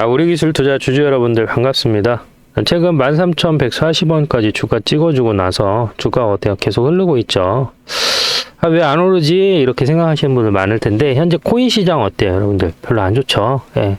아, 우리 기술 투자 주주 여러분들 반갑습니다. 최근 13,140원까지 주가 찍어주고 나서 주가 어때요? 계속 흐르고 있죠. 아, 왜 안 오르지? 이렇게 생각하시는 분들 많을 텐데 현재 코인 시장 어때요, 여러분들? 별로 안 좋죠. 예.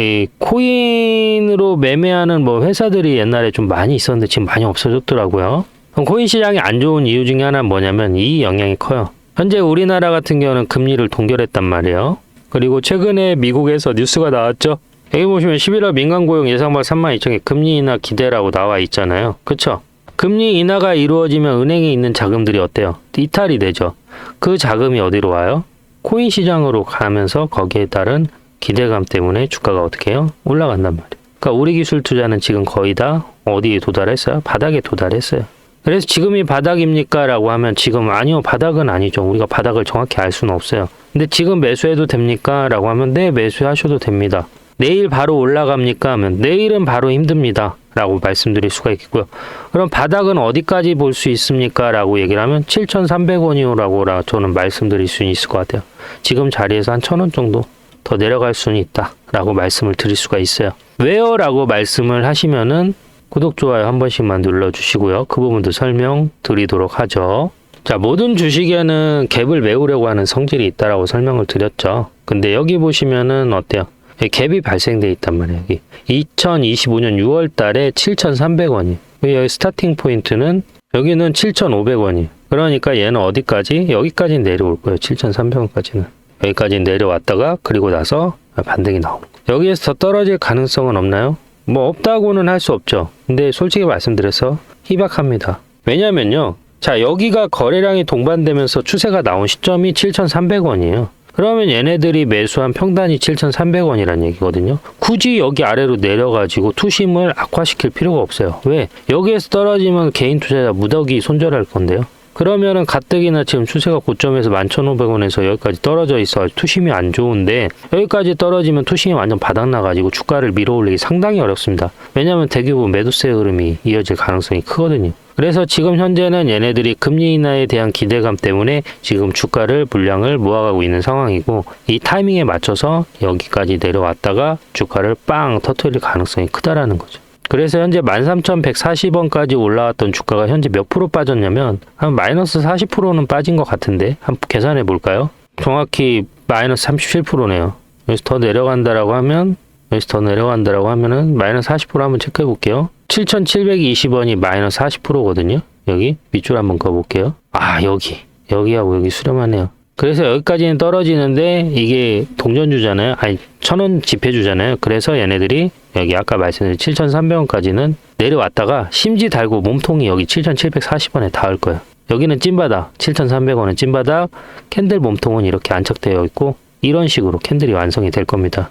이 코인으로 매매하는 뭐 회사들이 옛날에 좀 많이 있었는데 지금 많이 없어졌더라고요. 코인 시장이 안 좋은 이유 중에 하나는 뭐냐면 이 영향이 커요. 현재 우리나라 같은 경우는 금리를 동결했단 말이에요. 그리고 최근에 미국에서 뉴스가 나왔죠. 여기 보시면 11월 민간 고용 예상발 3만 2천개 금리 인하 기대라고 나와 있잖아요. 그쵸? 금리 인하가 이루어지면 은행에 있는 자금들이 어때요? 이탈이 되죠. 그 자금이 어디로 와요? 코인 시장으로 가면서 거기에 따른 기대감 때문에 주가가 어떻게 해요? 올라간단 말이에요. 그러니까 우리 기술 투자는 지금 거의 다 어디에 도달했어요? 바닥에 도달했어요. 그래서 지금이 바닥입니까? 라고 하면 지금 아니요, 바닥은 아니죠. 우리가 바닥을 정확히 알 수는 없어요. 근데 지금 매수해도 됩니까? 라고 하면 네, 매수하셔도 됩니다. 내일 바로 올라갑니까? 하면 내일은 바로 힘듭니다. 라고 말씀드릴 수가 있겠고요. 그럼 바닥은 어디까지 볼 수 있습니까? 라고 얘기를 하면 7,300원이요 라고 저는 말씀드릴 수 있을 것 같아요. 지금 자리에서 한 1,000원 정도 더 내려갈 수는 있다. 라고 말씀을 드릴 수가 있어요. 왜요? 라고 말씀을 하시면은 구독, 좋아요 한 번씩만 눌러주시고요. 그 부분도 설명 드리도록 하죠. 자, 모든 주식에는 갭을 메우려고 하는 성질이 있다라고 설명을 드렸죠. 근데 여기 보시면은 어때요? 예, 갭이 발생돼 있단 말이에요. 여기 2025년 6월 달에 7,300원이. 여기 스타팅 포인트는 여기는 7,500원이. 그러니까 얘는 어디까지? 여기까지 내려올 거예요. 7,300원까지는. 여기까지 내려왔다가 그리고 나서 반등이 나오는 거예요. 여기에서 더 떨어질 가능성은 없나요? 뭐 없다고는 할 수 없죠. 근데 솔직히 말씀드려서 희박합니다. 왜냐면요. 자, 여기가 거래량이 동반되면서 추세가 나온 시점이 7,300원이에요. 그러면 얘네들이 매수한 평단이 7,300원이란 얘기거든요. 굳이 여기 아래로 내려가지고 투심을 악화시킬 필요가 없어요. 왜? 여기에서 떨어지면 개인 투자자 무더기 손절할 건데요. 그러면은 가뜩이나 지금 추세가 고점에서 11,500원에서 여기까지 떨어져 있어 투심이 안 좋은데 여기까지 떨어지면 투심이 완전 바닥 나가지고 주가를 밀어올리기 상당히 어렵습니다. 왜냐하면 대규모 매도세 흐름이 이어질 가능성이 크거든요. 그래서 지금 현재는 얘네들이 금리 인하에 대한 기대감 때문에 지금 주가를 물량을 모아가고 있는 상황이고 이 타이밍에 맞춰서 여기까지 내려왔다가 주가를 빵 터트릴 가능성이 크다라는 거죠. 그래서 현재 13,140원까지 올라왔던 주가가 현재 몇 프로 빠졌냐면 한 마이너스 40%는 빠진 것 같은데 한번 계산해 볼까요? 정확히 마이너스 37%네요. 여기서 더 내려간다라고 하면 여기서 더 내려간다라고 하면은 마이너스 40% 한번 체크해 볼게요. 7,720원이 마이너스 40%거든요. 여기 밑줄 한번 그어볼게요. 아 여기 여기하고 여기 수렴하네요. 그래서 여기까지는 떨어지는데 이게 동전주잖아요. 아니 천원 지폐주잖아요. 그래서 얘네들이 여기 아까 말씀드린 7,300원까지는 내려왔다가 심지 달고 몸통이 여기 7,740원에 닿을 거예요. 여기는 찐바닥, 7,300원은 찐바닥, 캔들 몸통은 이렇게 안착되어 있고 이런 식으로 캔들이 완성이 될 겁니다.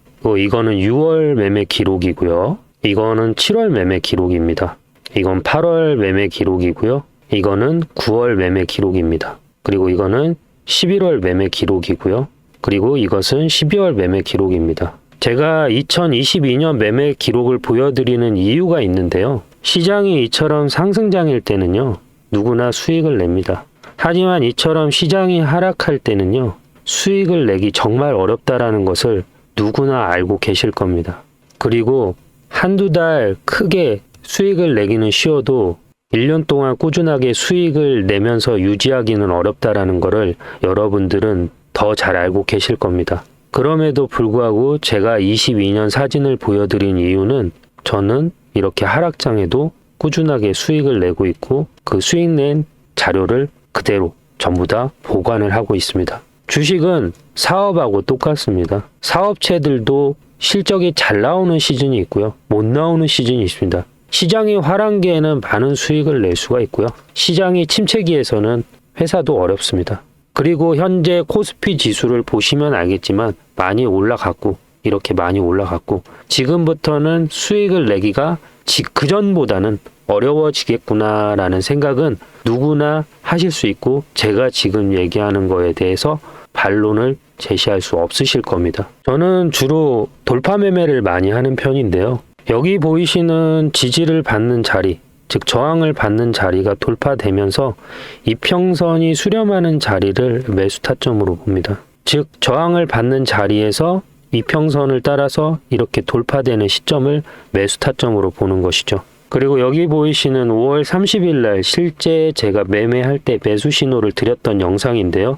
어, 이거는 6월 매매 기록이고요. 이거는 7월 매매 기록입니다. 이건 8월 매매 기록이고요. 이거는 9월 매매 기록입니다. 그리고 이거는 11월 매매 기록이고요. 그리고 이것은 12월 매매 기록입니다. 제가 2022년 매매 기록을 보여드리는 이유가 있는데요. 시장이 이처럼 상승장일 때는요, 누구나 수익을 냅니다. 하지만 이처럼 시장이 하락할 때는요, 수익을 내기 정말 어렵다라는 것을 누구나 알고 계실 겁니다. 그리고 한두 달 크게 수익을 내기는 쉬워도 1년 동안 꾸준하게 수익을 내면서 유지하기는 어렵다라는 것을 여러분들은 더 잘 알고 계실 겁니다. 그럼에도 불구하고 제가 22년 사진을 보여드린 이유는 저는 이렇게 하락장에도 꾸준하게 수익을 내고 있고 그 수익 낸 자료를 그대로 전부 다 보관을 하고 있습니다. 주식은 사업하고 똑같습니다. 사업체들도 실적이 잘 나오는 시즌이 있고요. 못 나오는 시즌이 있습니다. 시장이 화랑기에는 많은 수익을 낼 수가 있고요. 시장이 침체기에서는 회사도 어렵습니다. 그리고 현재 코스피 지수를 보시면 알겠지만 많이 올라갔고 이렇게 많이 올라갔고 지금부터는 수익을 내기가 그 전보다는 어려워지겠구나라는 생각은 누구나 하실 수 있고 제가 지금 얘기하는 거에 대해서 반론을 제시할 수 없으실 겁니다. 저는 주로 돌파 매매를 많이 하는 편인데요. 여기 보이시는 지지를 받는 자리, 즉 저항을 받는 자리가 돌파되면서 이평선이 수렴하는 자리를 매수 타점으로 봅니다. 즉 저항을 받는 자리에서 이평선을 따라서 이렇게 돌파되는 시점을 매수 타점으로 보는 것이죠. 그리고 여기 보이시는 5월 30일 날 실제 제가 매매할 때 매수 신호를 드렸던 영상인데요.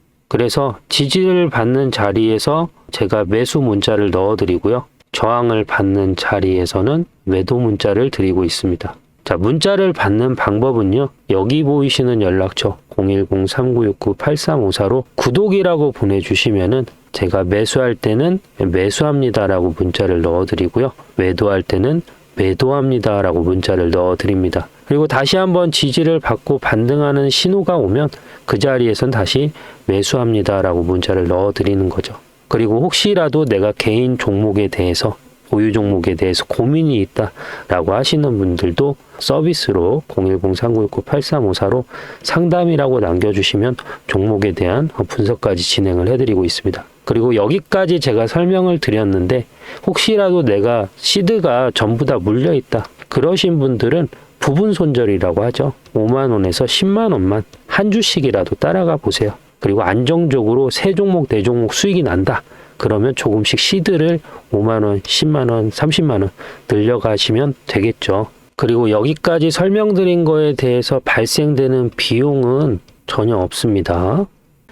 그래서 지지를 받는 자리에서 제가 매수 문자를 넣어 드리고요. 저항을 받는 자리에서는 매도 문자를 드리고 있습니다. 자, 문자를 받는 방법은요. 여기 보이시는 연락처 010-3969-8354로 구독이라고 보내주시면은 제가 매수할 때는 매수합니다라고 문자를 넣어 드리고요. 매도할 때는 매도합니다라고 문자를 넣어 드립니다. 그리고 다시 한번 지지를 받고 반등하는 신호가 오면 그 자리에선 다시 매수합니다 라고 문자를 넣어 드리는 거죠. 그리고 혹시라도 내가 개인 종목에 대해서 보유 종목에 대해서 고민이 있다 라고 하시는 분들도 서비스로 010-3969-8354로 상담이라고 남겨주시면 종목에 대한 분석까지 진행을 해드리고 있습니다. 그리고 여기까지 제가 설명을 드렸는데 혹시라도 내가 시드가 전부 다 물려 있다 그러신 분들은 부분 손절이라고 하죠. 5만 원에서 10만 원만 한 주씩이라도 따라가 보세요. 그리고 안정적으로 세 종목 네 종목 수익이 난다. 그러면 조금씩 시드를 5만 원, 10만 원, 30만 원 늘려가시면 되겠죠. 그리고 여기까지 설명드린 거에 대해서 발생되는 비용은 전혀 없습니다.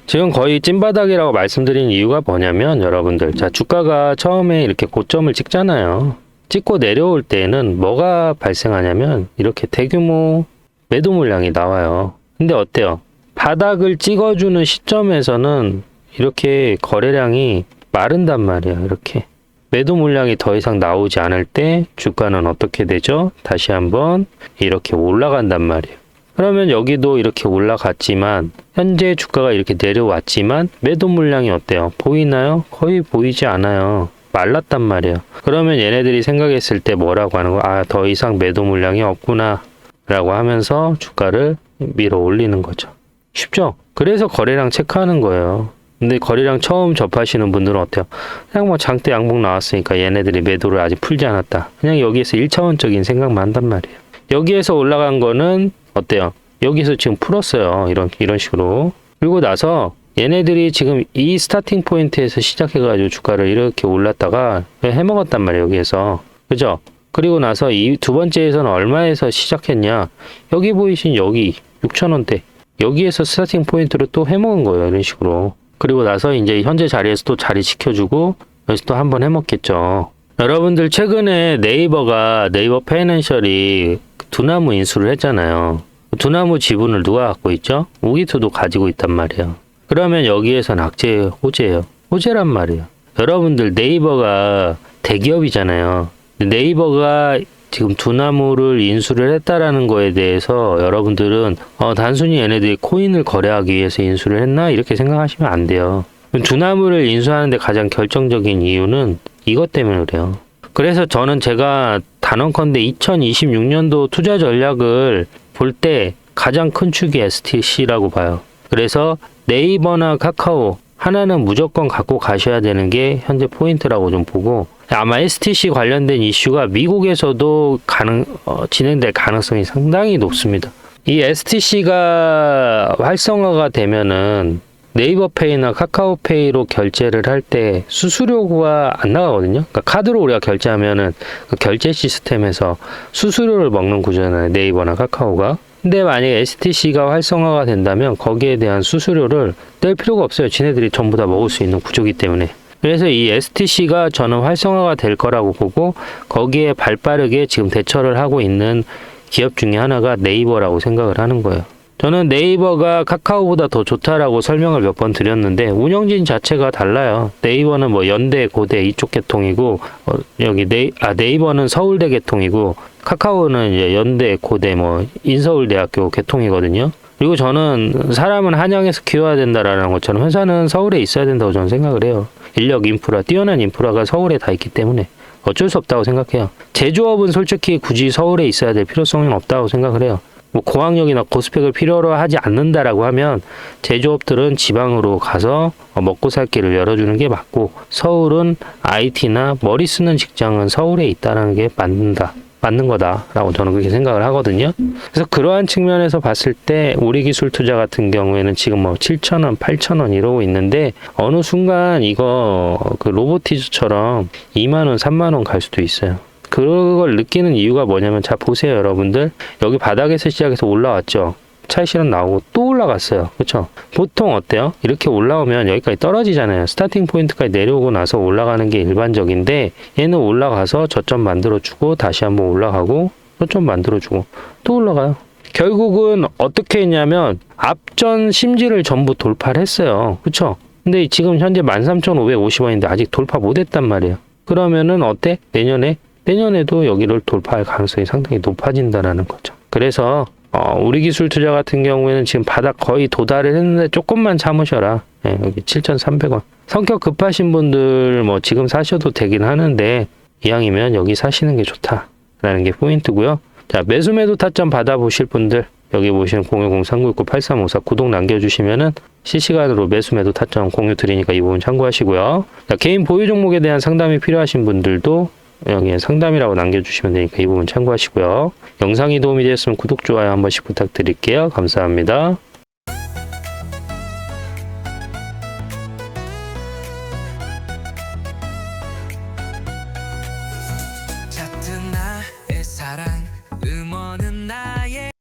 지금 거의 찐바닥이라고 말씀드린 이유가 뭐냐면 여러분들 자 주가가 처음에 이렇게 고점을 찍잖아요. 찍고 내려올 때는 뭐가 발생하냐면 이렇게 대규모 매도 물량이 나와요. 근데 어때요? 바닥을 찍어주는 시점에서는 이렇게 거래량이 마른단 말이야. 이렇게 매도 물량이 더 이상 나오지 않을 때 주가는 어떻게 되죠? 다시 한번 이렇게 올라간단 말이에요. 그러면 여기도 이렇게 올라갔지만 현재 주가가 이렇게 내려왔지만 매도 물량이 어때요? 보이나요? 거의 보이지 않아요. 말랐단 말이에요. 그러면 얘네들이 생각했을 때 뭐라고 하는 거? 아, 더 이상 매도 물량이 없구나. 라고 하면서 주가를 밀어 올리는 거죠. 쉽죠? 그래서 거래량 체크하는 거예요. 근데 거래량 처음 접하시는 분들은 어때요? 그냥 뭐 장대 양봉 나왔으니까 얘네들이 매도를 아직 풀지 않았다. 그냥 여기에서 1차원적인 생각만 한단 말이에요. 여기에서 올라간 거는 어때요? 여기서 지금 풀었어요. 이런 이런 식으로. 그리고 나서 얘네들이 지금 이 스타팅 포인트에서 시작해가지고 주가를 이렇게 올랐다가 해먹었단 말이에요. 여기에서 그죠? 그리고 나서 이 두 번째에서는 얼마에서 시작했냐? 여기 보이신 여기 6천 원대 여기에서 스타팅 포인트를 또 해먹은 거예요. 이런 식으로. 그리고 나서 이제 현재 자리에서 또 자리 지켜주고 여기서 또 한 번 해먹겠죠. 여러분들 최근에 네이버가 네이버 파이낸셜이 두나무 인수를 했잖아요. 두나무 지분을 누가 갖고 있죠? 우기투도 가지고 있단 말이에요. 그러면 여기에선 악재 호재예요. 호재란 말이에요. 여러분들 네이버가 대기업이잖아요. 네이버가 지금 두나무를 인수를 했다라는 거에 대해서 여러분들은 어, 단순히 얘네들이 코인을 거래하기 위해서 인수를 했나 이렇게 생각하시면 안 돼요. 두나무를 인수하는데 가장 결정적인 이유는 이것 때문에 그래요. 그래서 저는 제가 단언컨대 2026년도 투자 전략을 볼 때 가장 큰 축이 STC라고 봐요. 그래서 네이버나 카카오 하나는 무조건 갖고 가셔야 되는 게 현재 포인트라고 좀 보고 아마 STC 관련된 이슈가 미국에서도 가능 어, 진행될 가능성이 상당히 높습니다. 이 STC가 활성화가 되면은 네이버페이나 카카오페이로 결제를 할 때 수수료가 안 나가거든요. 그러니까 카드로 우리가 결제하면은 그 결제 시스템에서 수수료를 먹는 구조잖아요. 네이버나 카카오가. 근데 만약에 STC가 활성화가 된다면 거기에 대한 수수료를 뗄 필요가 없어요. 지네들이 전부 다 먹을 수 있는 구조기 때문에. 그래서 이 STC가 저는 활성화가 될 거라고 보고 거기에 발빠르게 지금 대처를 하고 있는 기업 중에 하나가 네이버라고 생각을 하는 거예요. 저는 네이버가 카카오보다 더 좋다라고 설명을 몇 번 드렸는데 운영진 자체가 달라요. 네이버는 뭐 연대, 고대 이쪽 계통이고 어, 여기 네이, 아, 네이버는 서울대 계통이고 카카오는 이제 연대, 고대 뭐 인서울대학교 계통이거든요. 그리고 저는 사람은 한양에서 키워야 된다라는 것처럼 회사는 서울에 있어야 된다고 저는 생각을 해요. 인력 인프라, 뛰어난 인프라가 서울에 다 있기 때문에 어쩔 수 없다고 생각해요. 제조업은 솔직히 굳이 서울에 있어야 될 필요성은 없다고 생각을 해요. 뭐 고학력이나 고스펙을 필요로 하지 않는다라고 하면 제조업들은 지방으로 가서 어, 먹고 살 길을 열어주는 게 맞고 서울은 IT나 머리 쓰는 직장은 서울에 있다는 게 맞는다. 맞는 거다라고 저는 그렇게 생각을 하거든요. 그래서 그러한 측면에서 봤을 때 우리 기술 투자 같은 경우에는 지금 뭐 7,000원, 8,000원 이러고 있는데 어느 순간 이거 그 로보티즈처럼 2만 원, 3만 원 갈 수도 있어요. 그걸 느끼는 이유가 뭐냐면 자 보세요 여러분들. 여기 바닥에서 시작해서 올라왔죠? 차이 실현 나오고 또 올라갔어요. 그렇죠 보통 어때요? 이렇게 올라오면 여기까지 떨어지잖아요. 스타팅 포인트까지 내려오고 나서 올라가는 게 일반적인데 얘는 올라가서 저점 만들어 주고 다시 한번 올라가고 저점 만들어 주고 또 올라가요. 결국은 어떻게 했냐면 앞전 심지를 전부 돌파를 했어요. 그렇죠 근데 지금 현재 13,550원인데 아직 돌파 못했단 말이에요. 그러면은 어때? 내년에 내년에도 여기를 돌파할 가능성이 상당히 높아진다라는 거죠. 그래서 어, 우리 기술 투자 같은 경우에는 지금 바닥 거의 도달을 했는데 조금만 참으셔라. 예, 여기 7,300원. 성격 급하신 분들 뭐 지금 사셔도 되긴 하는데 이왕이면 여기 사시는 게 좋다라는 게 포인트고요. 자 매수 매도 타점 받아보실 분들 여기 보시는 010-3969-8354 구독 남겨주시면은 실시간으로 매수 매도 타점 공유 드리니까 이 부분 참고하시고요. 자, 개인 보유 종목에 대한 상담이 필요하신 분들도 여기에 상담이라고 남겨주시면 되니까 이 부분 참고하시고요. 영상이 도움이 되었으면 구독, 좋아요 한 번씩 부탁드릴게요. 감사합니다.